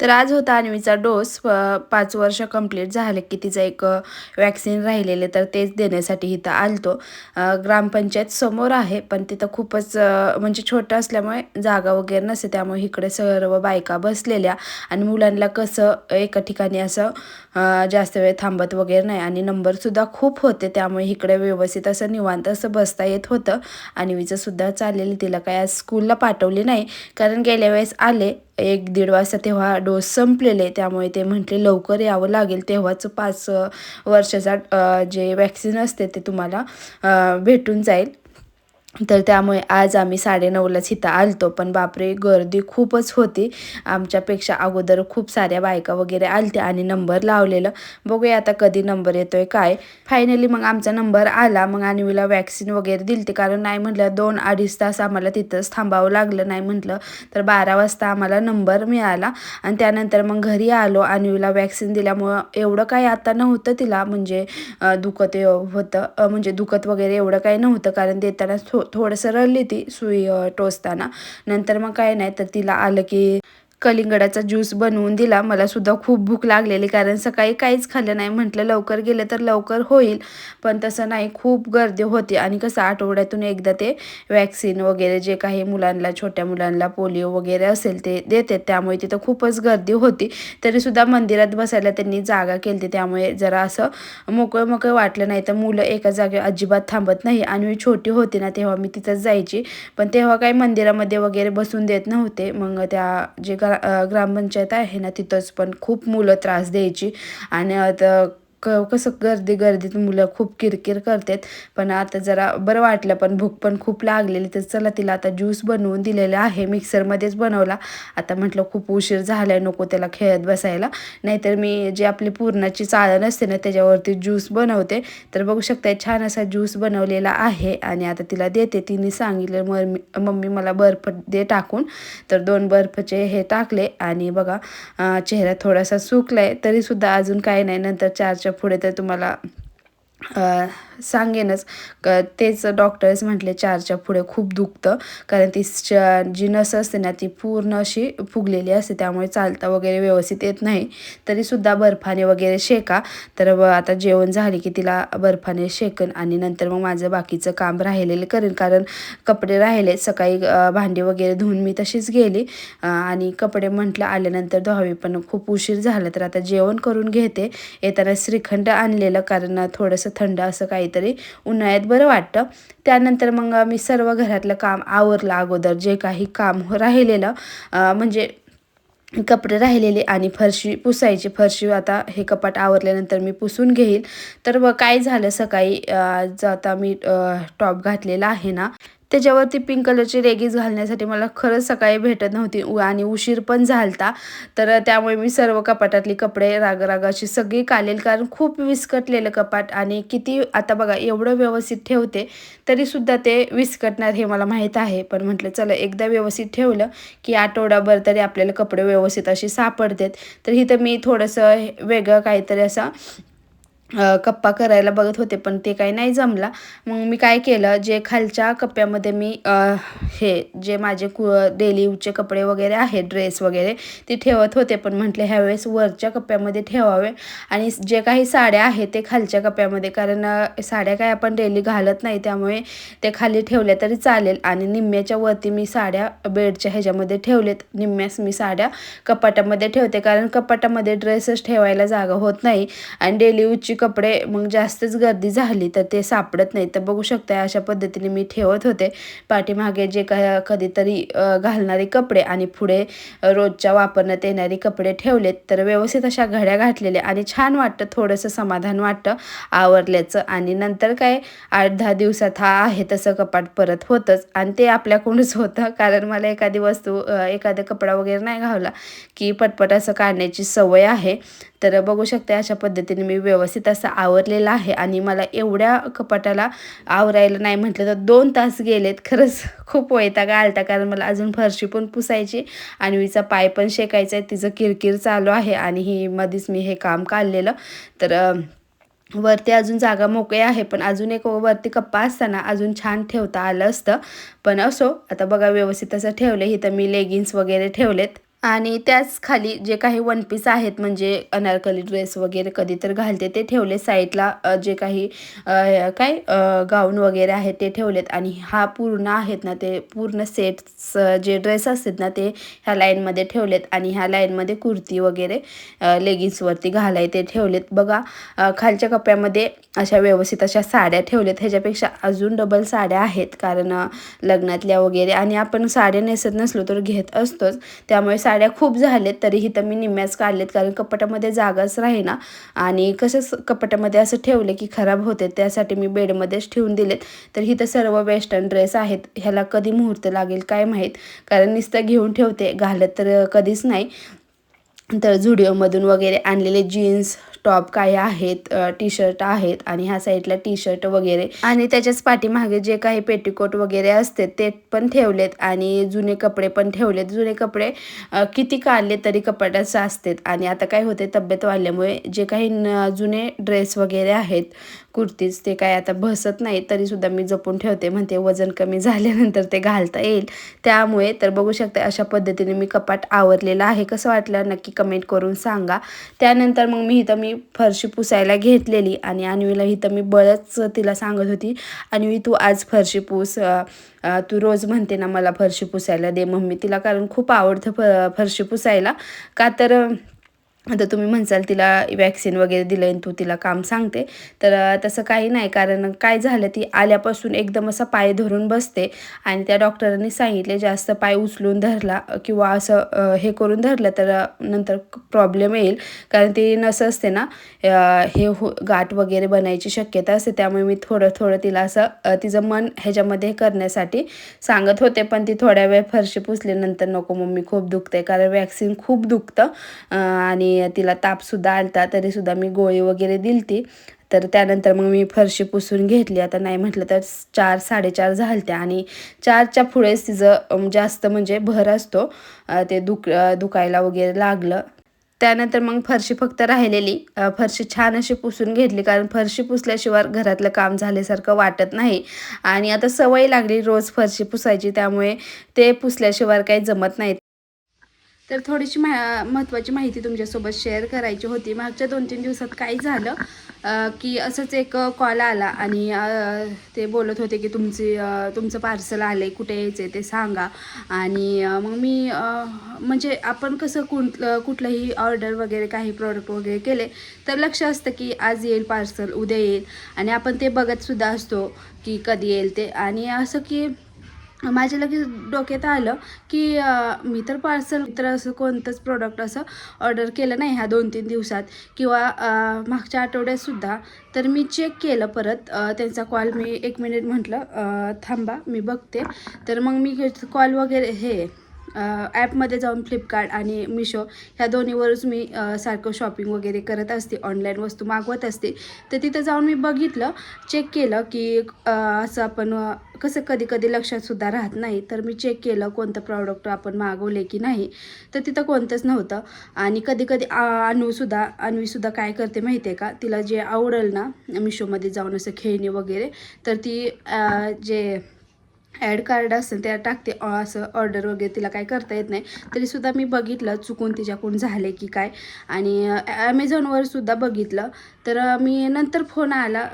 तर आज होता अन्वीचा डोस पाच वर्ष कंप्लीट झाले की तिचं एक वॅक्सिन राहिलेले तर तेच देण्यासाठी इथं आलतो. ग्रामपंचायत समोर आहे पण तिथं खूपच म्हणजे छोटं असल्यामुळे जागा वगैरे नसते त्यामुळे इकडे सर्व बायका बसलेल्या आणि मुलांना कसं एका ठिकाणी असं जास्त वेळ थांबत वगैरे नाही आणि नंबरसुद्धा खूप होते त्यामुळे इकडे व्यवस्थित असं निवांत असं बसता येत होतं. आणि सुद्धा चाललेली तिला काय आज स्कूलला पाठवली नाही कारण गेल्या वेळेस आले एक दीड वाजता तेव्हा डोस संपलेले त्यामुळे ते म्हटले लवकर यावं लागेल. तेव्हाच पाच वर्षाचा जे वॅक्सिन असते ते तुम्हाला भेटून जाईल. तर त्यामुळे आज आम्ही साडेनऊलाच इथं आलतो. पण बापरे गर्दी खूपच होती. आमच्यापेक्षा अगोदर खूप साऱ्या बायका वगैरे आलत्या आणि नंबर लावलेलं. बघूया आता कधी नंबर येतोय काय? फायनली मग आमचा नंबर आला. मग आणवीला वॅक्सिन वगैरे दिलते. कारण नाही म्हटलं दोन अडीच तास आम्हाला तिथंच थांबावं लागलं नाही म्हटलं. तर बारा वाजता आम्हाला नंबर मिळाला. आणि त्यानंतर मग घरी आलो. आणवीला वॅक्सिन दिल्यामुळं एवढं काही आता नव्हतं तिला. म्हणजे दुखत होतं. म्हणजे दुखत वगैरे एवढं काही नव्हतं. कारण देताना थोडंसं रडली ती सुई टोचताना. नंतर मग काय नाही तर तिला आलं की कलिंगडाचा ज्यूस बनवून दिला. मला सुद्धा खूप भूक लागलेली कारण सकाळी काहीच खाल्लं नाही. म्हटलं लवकर गेलं तर लवकर होईल. पण तसं नाही खूप गर्दी होती. आणि कसं आठवड्यातून एकदा ते वॅक्सिन वगैरे जे काही मुलांना छोट्या मुलांना पोलिओ वगैरे असेल ते देतात. त्यामुळे तिथं खूपच गर्दी होती. तरीसुद्धा मंदिरात बसायला त्यांनी जागा केली. त्यामुळे जरा असं मोकळं मोकळं वाटलं नाही. तर मुलं एका जागेवर अजिबात थांबत नाही. आणि मी छोटी होती ना तेव्हा मी तिथंच जायची. पण तेव्हा काही मंदिरामध्ये वगैरे बसून देत नव्हते. मग त्या जे ग्रामपंचायत आहे ना तिथंच पण खूप मुलं त्रास द्यायची. आणि आता क कसं गर्दी गर्दीत मुलं खूप किरकिर करतात. पण आता जरा बरं वाटलं पण भूक पण खूप लागलेली तर चला तिला आता ज्यूस बनवून दिलेला आहे. मिक्सरमध्येच बनवला. आता म्हटलं खूप उशीर झाला आहे नको त्याला खेळत बसायला. नाहीतर मी जे आपली पूर्णाची चाळण असते ना त्याच्यावरती ज्यूस बनवते. तर बघू शकता छान असा ज्यूस बनवलेला आहे आणि आता तिला देते. तिने सांगितलं मम्मी मम्मी मला बर्फ दे टाकून. तर दोन बर्फचे हे टाकले आणि बघा चेहरा थोडासा सुकला आहे तरीसुद्धा अजून काही नाही. नंतर चारच्या पुढे तर तुम्हाला सांगेनच. क तेच डॉक्टर्स म्हटले चारच्या पुढे खूप दुखतं. कारण ती जी नस असते ना ती पूर्ण अशी फुगलेली असते. त्यामुळे चालता वगैरे व्यवस्थित येत नाही. तरीसुद्धा बर्फाने वगैरे शेका. तर आता जेवण झाले की तिला बर्फाने शेकन आणि नंतर मग माझं बाकीचं काम राहिलेलं करेन. कारण कपडे राहिले. सकाळी भांडी वगैरे धुवून मी तशीच गेली. आणि कपडे म्हटलं आल्यानंतर धुवावी पण खूप उशीर झाला. तर आता जेवण करून घेते. येताना श्रीखंड आणलेलं कारण थोडंसं थंड असं काही काहीतरी उन्हाळ्यात बरं वाटतं. त्यानंतर मग मी सर्व घरातलं काम आवरलं अगोदर जे काही काम राहिलेलं म्हणजे कपडे राहिलेले आणि फरशी पुसायची. फरशी आता हे कपाट आवरल्यानंतर मी पुसून घेईल. तर काय झालं सकाळी जाता मी टॉप घातलेला आहे ना त्याच्यावरती पिंक कलरची रेगीज घालण्यासाठी मला खरंच सकाळी भेटत नव्हती. आणि उशीर पण झालता. तर त्यामुळे मी सर्व कपाटातली कपडे राग अशी सगळी कालेल. कारण खूप विस्कटलेलं कपाट आणि किती आता बघा एवढं व्यवस्थित ठेवते तरीसुद्धा ते विस्कटणार हे मला माहीत आहे. पण म्हटलं चला एकदा व्यवस्थित ठेवलं की आठवडाभर तरी आपल्याला कपडे व्यवस्थित अशी सापडतात. तर इथं मी थोडंसं वेगळं काहीतरी असं कप्पा करायला बघत होते पण ते काही नाही जमला. मग मी काय केलं जे खालच्या कप्प्यामध्ये मी हे जे माझे कु डेली यूजचे कपडे वगैरे आहेत ड्रेस वगैरे ते ठेवत होते. पण म्हटले ह्यावेळेस वरच्या कप्प्यामध्ये ठेवावे. आणि जे काही साड्या आहेत ते खालच्या कप्प्यामध्ये. कारण साड्या काय आपण डेली घालत नाही त्यामुळे ते खाली ठेवल्या तरी चालेल. आणि निम्म्याच्या वरती मी साड्या बेडच्या ह्याच्यामध्ये ठेवलेत. निम्म्यास मी साड्या कपाटामध्ये ठेवते. कारण कपाटामध्ये ड्रेसच ठेवायला जागा होत नाही. आणि डेली यूजची कपडे मग जास्तच गर्दी झाली तर ते सापडत नाही. तर बघू शकता अशा पद्धतीने मी ठेवत होते. पाठीमागे जे का कधीतरी घालणारे कपडे आणि पुढे रोजच्या वापरण्यात येणारे कपडे ठेवलेत. तर व्यवस्थित अशा घड्या घातलेल्या आणि छान वाटतं थोडंसं समाधान वाटतं आवरल्याचं. आणि नंतर काय आठ दहा दिवसात हा आहे तसं कपाट परत होतंच. आणि ते आपल्याकडूनच होतं. कारण मला एखादी वस्तू एखादा कपडा वगैरे नाही घावला की पटपट असं काढण्याची सवय आहे. तर बघू शकते अशा पद्धतीने मी व्यवस्थित असं आवरलेलं आहे आणि मला एवढ्या कपाटाला आवरायला नाही म्हटलं तर दोन तास गेलेत. खरंच खूप वैतागा आलता कारण मला अजून फरशी पण पुसायची आणि हिचा पाय पण शेकायचा आहे. तिचं किरकिर चालू आहे आणि ही मध्येच मी हे काम काढलेलं. तर वरती अजून जागा मोकळी आहे पण अजून एक वरती कप्पा असताना अजून छान ठेवता आलं असतं. पण असो आता बघा व्यवस्थित असं ठेवलं इथं मी लेगिन्स वगैरे ठेवलेत. आणि त्याच खाली जे काही वन पीस आहेत म्हणजे अनारकली ड्रेस वगैरे कधी तर घालते ते ठेवले साईडला जे काही काय गाऊन वगैरे आहेत ते ठेवलेत. आणि हा पूर्ण आहेत ना ते पूर्ण सेट्स जे ड्रेस असतात ना ते ह्या लाईनमध्ये ठेवलेत. आणि ह्या लाईनमध्ये कुर्ती वगैरे लेगिन्सवरती घालाय ते ठेवलेत. बघा खालच्या कप्प्यामध्ये अशा व्यवस्थित अशा साड्या ठेवल्यात ह्याच्यापेक्षा अजून डबल साड्या आहेत कारण लग्नातल्या वगैरे. आणि आपण साड्या नेसत नसलो तर घेत असतोच. त्यामुळे साड्या खूप झाल्यात तरीही तर मी निम्म्याच काढलेत कारण कपाटामध्ये जागाच राहीना. आणि कसं कपाटामध्ये असं ठेवले की खराब होते त्यासाठी मी बेडमध्येच ठेवून दिलेत. तर इथं सर्व वेस्टर्न ड्रेस आहेत ह्याला कधी मुहूर्त लागेल काय माहीत? कारण नुसतं घेऊन ठेवते घालत तर कधीच नाही. तर झुडिओमधून वगैरे आणलेले जीन्स टॉप काय आहेत टी शर्ट आहेत आणि ह्या साईडला टी शर्ट वगैरे. आणि त्याच्याच पाठीमागे जे काही पेटीकोट वगैरे असते ते पण ठेवलेत आणि जुने कपडे पण ठेवलेत. जुने कपडे किती काढले तरी कपाटात साचतात आणि आता काय होते तब्येत वाढल्यामुळे जे काही न जुने ड्रेस वगैरे आहेत कुर्तीज ते काय आता बसत नाही तरीसुद्धा मी जपून ठेवते. म्हणते वजन कमी झाल्यानंतर ते घालता येईल. त्यामुळे तर बघू शकते अशा पद्धतीने मी कपाट आवरलेला आहे. कसं वाटलं नक्की कमेंट करून सांगा. त्यानंतर मग मी इथं मी मी फरशी पुसायला घेतलेली आणि अन्वीला इथं मी बळच तिला सांगत होती अन्वी तू आज फरशी पुस तू रोज म्हणते ना मला फरशी पुसायला दे मम्मी तिला कारण खूप आवडतं फ फरशी पुसायला. का तर आता तुम्ही म्हणसाल तिला वॅक्सिन वगैरे दिलं आणि तू तिला काम सांगते. तर तसं काही नाही. कारण काय झालं ती आल्यापासून एकदम असा पाय धरून बसते. आणि त्या डॉक्टरांनी सांगितले जास्त पाय उचलून धरला किंवा असं हे करून धरलं तर नंतर प्रॉब्लेम येईल. कारण ती नसं असते ना हे हो गाठ वगैरे बनायची शक्यता असते. त्यामुळे मी थोडं थोडं तिला असं तिचं मन ह्याच्यामध्ये करण्यासाठी सांगत होते. पण ती थोड्या वेळ फरशी पुसल्यानंतर नको मम्मी खूप दुखते कारण वॅक्सिन खूप दुखतं. आणि आणि तिला तापसुद्धा आलता तरीसुद्धा मी गोळी वगैरे दिलती. तर त्यानंतर मग मी फरशी पुसून घेतली. आता नाही म्हटलं तर चार साडेचार झालत्या. आणि चारच्या पुढेच तिचं जास्त म्हणजे भर असतो. ते दुख दुखायला वगैरे लागलं. त्यानंतर मग फरशी फक्त राहिलेली. फरशी छान अशी पुसून घेतली. कारण फरशी पुसल्याशिवाय घरातलं काम झाल्यासारखं वाटत नाही. आणि आता सवय लागली रोज फरशी पुसायची. त्यामुळे ते पुसल्याशिवाय काही जमत नाही तर थोडीशी मा महत्त्वाची माहिती तुमच्यासोबत शेअर करायची होती. मागच्या दोन तीन दिवसात काय झालं? की असंच एक कॉल आला आणि ते बोलत होते की तुमची तुमचं पार्सल आलं आहे कुठे यायचं आहे ते सांगा. आणि मग मी म्हणजे आपण कसं कुठ कुठलंही ऑर्डर वगैरे काही प्रॉडक्ट वगैरे केले तर लक्ष असतं की आज येईल पार्सल उद्या येईल. आणि आपण ते बघतसुद्धा असतो की कधी येईल ते. आणि असं की माझ्या लगेच डोक्यात आलं की मी तर पार्सल तर असं कोणतंच प्रोडक्ट असं ऑर्डर केलं नाही ह्या दोन तीन दिवसात. किंवा मागच्या आठवड्यातसुद्धा तर मी चेक केलं परत त्यांचा कॉल मी एक मिनिट म्हटलं थांबा मी बघते. तर मग मी कॉल वगैरे हे ॲपमध्ये जाऊन फ्लिपकार्ट आणि मिशो ह्या दोन्हीवरच मी सारखं शॉपिंग वगैरे करत असते. ऑनलाईन वस्तू मागवत असते. तर तिथं जाऊन मी बघितलं चेक केलं की असं आपण कसं कधी कधी लक्षातसुद्धा राहत नाही. तर मी चेक केलं कोणतं प्रॉडक्ट आपण मागवले की नाही. तर तिथं कोणतंच नव्हतं. आणि कधी कधी अनुसुद्धा अन्वीसुद्धा काय करते माहिती आहे का? तिला जे आवडेल ना मिशोमध्ये जाऊन असं खेळणी वगैरे तर ती जे ॲड कार्ड असेल त्या टाकते. असं ऑर्डर वगैरे तिला काय करता येत नाही. तरीसुद्धा मी बघितलं चुकून तिच्याकडून झाले की काय. आणि ॲमेझॉनवर सुद्धा बघितलं. तर मी नंतर फोन आला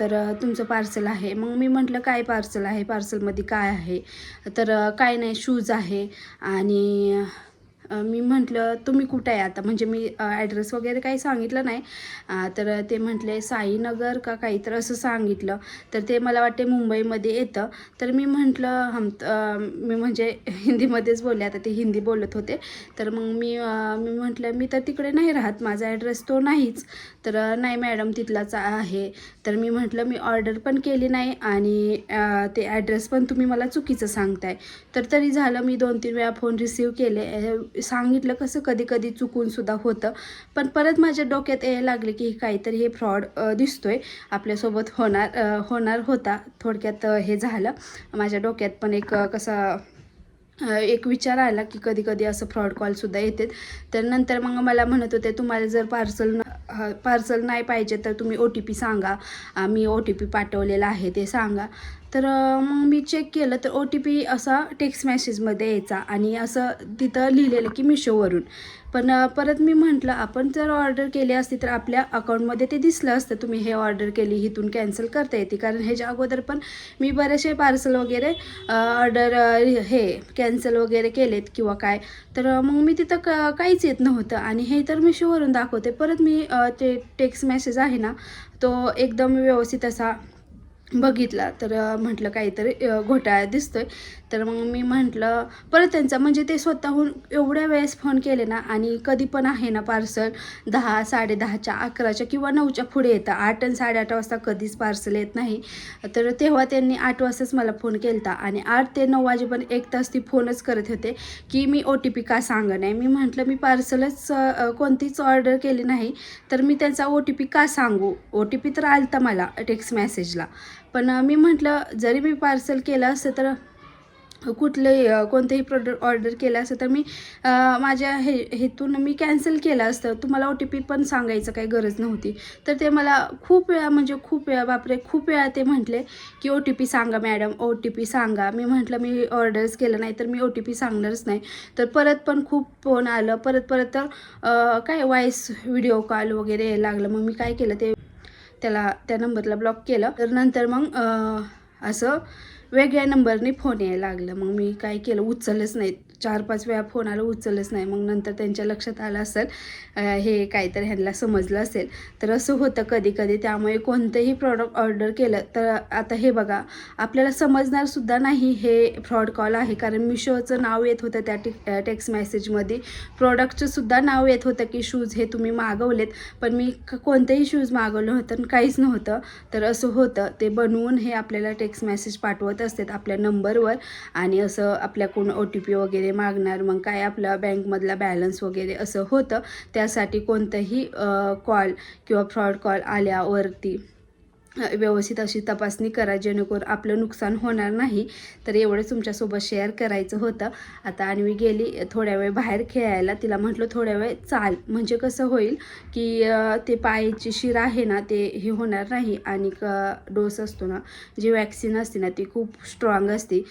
तर तुमचं पार्सल आहे. मग मी म्हटलं काय पार्सल आहे? पार्सलमध्ये काय आहे? तर काय नाही शूज आहे. आणि मी म्हटलं तुम्ही कुठं आहे आता? म्हणजे मी ॲड्रेस वगैरे काही सांगितलं नाही. तर ते म्हटले साईनगर का काही? तर असं सांगितलं. तर ते मला वाटते मुंबईमध्ये येतं. तर मी म्हटलं हम मी म्हणजे हिंदीमध्येच बोलले आता ते हिंदी बोलत होते. तर मग मी मी म्हटलं मी तर तिकडे नाही राहत माझा ॲड्रेस तो नाहीच. तर नाही मॅडम तिथलाच आहे. तर मी म्हटलं मी ऑर्डर पण केली नाही आणि ते ॲड्रेस पण तुम्ही मला चुकीचं सांगताय. तर तरी झालं मी दोन तीन वेळा फोन रिसीव केले. सांगितलं कसं कधी कधी चुकून सुद्धा होतं. पण परत माझ्या डोक्यात यायला लागले की काहीतरी हे फ्रॉड दिसतोय. आपल्यासोबत होणार होणार होता. थोडक्यात हे झालं. माझ्या डोक्यात पण एक कसा एक विचार आला की कधी कधी असं फ्रॉड कॉलसुद्धा येतात. तर नंतर मग मला म्हणत होते तुम्हाला जर पार्सल पार्सल नाही पाहिजे तर तुम्ही ओ टी पी सांगा. मी ओ टी पी पाठवलेला आहे ते सांगा. तर मग मी चेक केलं तर ओ टी पी असा टेक्स्ट मेसेजमध्ये यायचा आणि असं तिथं लिहिलेलं की मिशोवरून पण परत मी म्हटलं आपण जर ऑर्डर केली असती तर आपल्या अकाउंटमध्ये ते दिसलं असतं तुम्ही हे ऑर्डर केली इथून कॅन्सल करता येते. कारण ह्याच्या अगोदर पण मी बरेचसे पार्सल वगैरे ऑर्डर हे कॅन्सल वगैरे केलेत किंवा काय. तर मग मी तिथं क काहीच येत नव्हतं. आणि हे तर मी शोवरून दाखवते. परत मी ते टेक्स्ट मेसेज आहे ना तो एकदम व्यवस्थित असा बघितला तर म्हटलं काहीतरी घोटाळा दिसतोय. तर मग मी म्हटलं परत त्यांचा म्हणजे ते स्वतःहून एवढ्या वेळेस फोन केले ना आणि कधी पण आहे ना पार्सल दहा साडे दहाच्या अकराच्या किंवा नऊच्या पुढे येतं. आठ आणि साडेआठ वाजता कधीच पार्सल येत नाही. तर तेव्हा त्यांनी आठ वाजताच मला फोन केला आणि आठ ते नऊ वाजेपर्यंत एक तास ती फोनच करत होते की मी ओ टी पी का सांग नाही. मी म्हटलं मी पार्सलच कोणतीच ऑर्डर केली नाही तर मी त्यांचा ओ टी पी का सांगू? ओ टी पी तर आलता मला टेक्स्ट मेसेजला. पण मी म्हटलं जरी मी पार्सल केलं असतं तर कुठलंही कोणतंही कोणतेही प्रोडक्ट ऑर्डर केलं असतं तर मी माझ्या हे हेतून मी कॅन्सल केलं असतं. तुम्हाला ओ टी पी पण सांगायचं काही गरज नव्हती. तर ते मला खूप वेळा म्हणजे खूप वेळा बापरे खूप वेळा ते म्हटले की ओ टी पी सांगा मॅडम ओ टी पी सांगा. मी म्हटलं मी ऑर्डर्स केलं नाही तर मी ओ टी पी सांगणारच नाही. तर परत पण खूप फोन आलं. परत परत तर काय वॉईस व्हिडिओ कॉल वगैरे यायला लागलं. मग मी काय केलं ते त्याला त्या नंबरला ब्लॉक केलं. तर नंतर मग असं वेगळ्या नंबरने फोन यायला लागलं. मग मी काय केलं उचललंच नाही. चार पाच वेळा फोन आला उचललंच नाही. मग नंतर त्यांच्या लक्षात आलं असेल हे काहीतरी ह्यांना समजलं असेल. तर असं होतं कधी कधी त्यामुळे कोणतंही प्रॉडक्ट ऑर्डर केलं तर आता हे बघा आपल्याला समजणारसुद्धा नाही हे फ्रॉड कॉल आहे. कारण मिशोचं नाव येत होतं त्या टिक टेक्स्ट मेसेजमध्ये प्रॉडक्टचंसुद्धा नाव येत होतं की शूज हे तुम्ही मागवलेत. पण मी कोणतेही शूज मागवलं होतं आणि काहीच नव्हतं. तर असं होतं. ते बनवून हे आपल्याला टेक्स्ट मेसेज पाठवत असतात आपल्या नंबरवर आणि असं आपल्याकडून ओ टी पी वगैरे मागणार मग काय आपला बँकमधला बॅलन्स वगैरे असं होतं त्यासाठी कोणतंही कॉल किंवा फ्रॉड कॉल आल्यावरती. व्यवस्थित अशी तपासणी करा जेणेकरून आपलं नुकसान होणार नाही. तर एवढं तुमच्यासोबत शेअर करायचं होतं. आता आणि गेली थोड्या वेळ बाहेर खेळायला. तिला म्हटलं थोड्या वेळ चाल. म्हणजे कसं होईल की ते पायाची शिर आहे ना ते हे होणार नाही. आणि क डोस असतो ना जी वॅक्सिन असते ना ती खूप स्ट्रॉंग असते.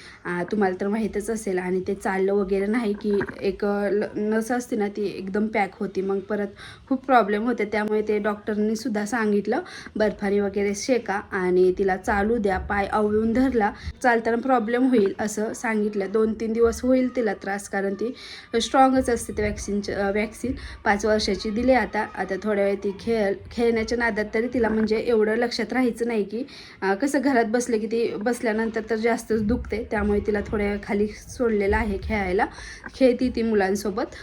तुम्हाला तर माहीतच असेल. आणि ते चाललं वगैरे नाही की एक ल- नस असते ना ती एकदम पॅक होती. मग परत खूप प्रॉब्लेम होते. त्यामुळे ते डॉक्टरनी सुद्धा सांगितलं. बर्फारी वगैरे शेका आणि तिला चालू द्या पाय आवळून धरला चालताना प्रॉब्लेम होईल असं सांगितलं. दोन तीन दिवस होईल तिला त्रास कारण ती स्ट्रॉंगच असते ते वॅक्सिनचं वॅक्सिन पाच वर्षाची दिली आता. आता थोड्या वेळ ती खेळ खेळण्याच्या नादात तरी तिला म्हणजे एवढं लक्षात राहायचं नाही की कसं घरात बसले की ती बसल्यानंतर तर जास्तच दुखते. त्यामुळे तिला थोड्या वेळ खाली सोडलेलं आहे खेळायला. खेळती ती मुलांसोबत.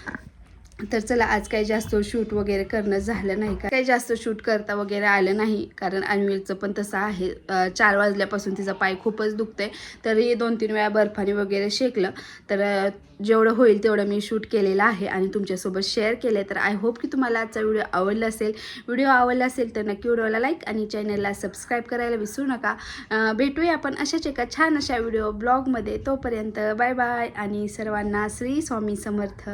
तर चला आज काही जास्त शूट वगैरे करणं झालं नाही का? काही जास्त शूट करता वगैरे आलं नाही कारण अन्वीलचं पण तसं आहे. चार वाजल्यापासून तिचा पाय खूपच दुखतंय. तरी दोन तीन वेळा बर्फाने वगैरे शेकलं. तर जेवढं होईल तेवढं मी शूट केलेलं आहे आणि तुमच्यासोबत शेअर केले तर आय होप की तुम्हाला आजचा व्हिडिओ आवडला असेल. व्हिडिओ आवडला असेल तर नक्की व्हिडिओला लाईक आणि चॅनलला सबस्क्राईब करायला विसरू नका. भेटूया आपण अशाच एका छान अशा व्हिडिओ ब्लॉगमध्ये तोपर्यंत बाय बाय आणि सर्वांना श्री स्वामी समर्थ.